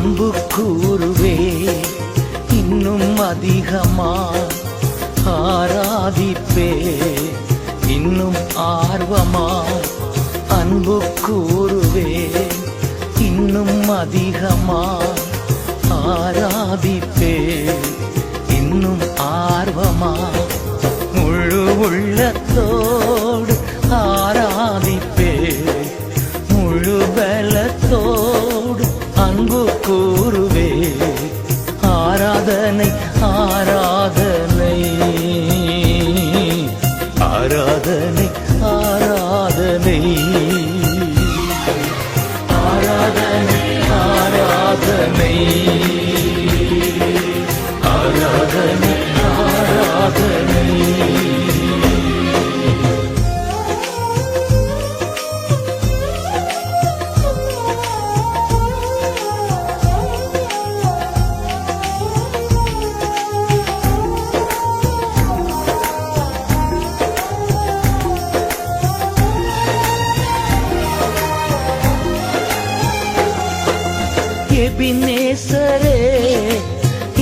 அன்பு கூறுவே இன்னும் அதிகமா ஆராதிப்பே இன்னும் ஆர்வமா அன்பு கூறுவே இன்னும் அதிகமா ஆராதிப்பே இன்னும் ஆர்வமா முழு உள்ளத்தோடு and they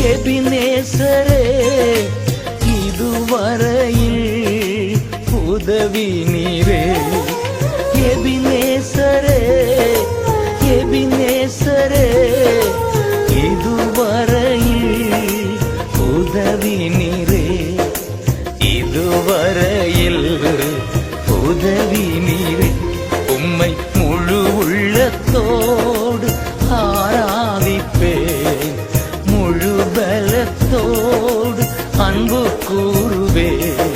எபினேசரே இதுவரையில் உதவி நீரே. எபினேசரே எபினேசரே இதுவரையில் உதவி நீரே. இதுவரையில் உதவி நீரே. உம்மை முழு உள்ளத்தோடு curubê.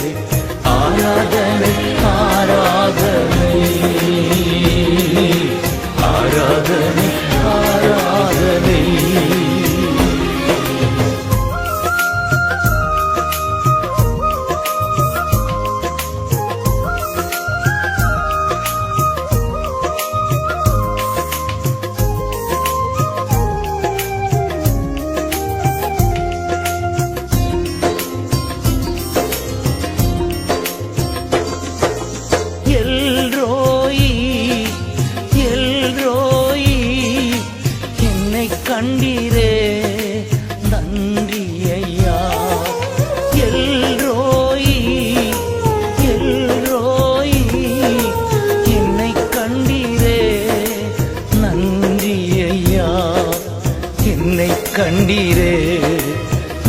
என்னை கண்டீரே.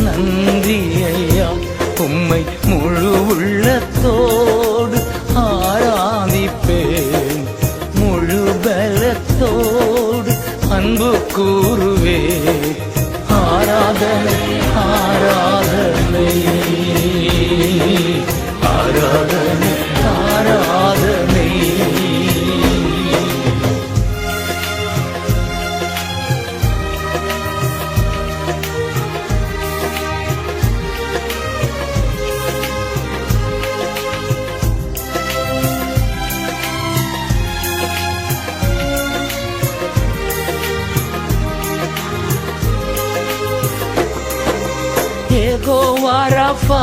நன்றி ஐயா உம்மை முழு உள்ளத்தோடு ஆராதிப்பேன். முழு பலத்தோடு அன்பு கூறுவே ஆராதனை ஆராதனை. ஆராதனை. ஏகோவா ரஃபா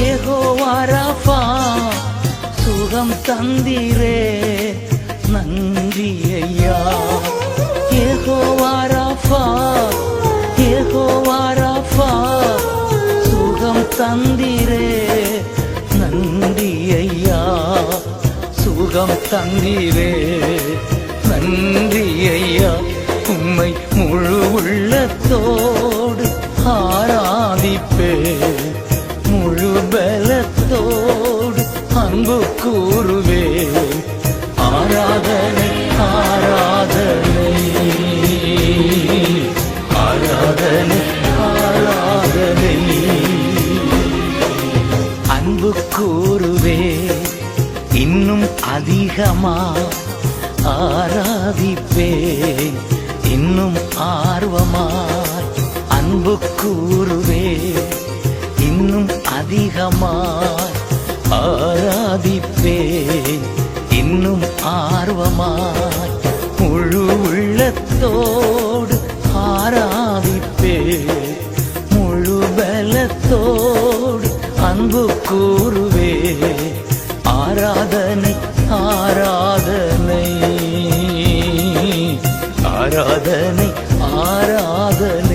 ஏகோவா சுகம் தந்திரே நன்றி ஐயா ஏகோவா ரஃபா ஏகோவா ரஃபா சுகம் தந்திரே நன்றி ஐயா சுகம் தந்திரே நன்றி ஐயா உம்மை முழு உள்ளத்தோடு அதிகமா ஆராதிப்பேன். இன்னும் ஆர்வமாய் அன்பு கூறுவேன் இன்னும் அதிகமாய் ஆராதிப்பேன். இன்னும் ஆர்வமாய் முழு உள்ளத்தோடு ஆராதிப்பேன். முழு பலத்தோடு அன்பு கூறுவே. ஆராதனை ஆராதனை.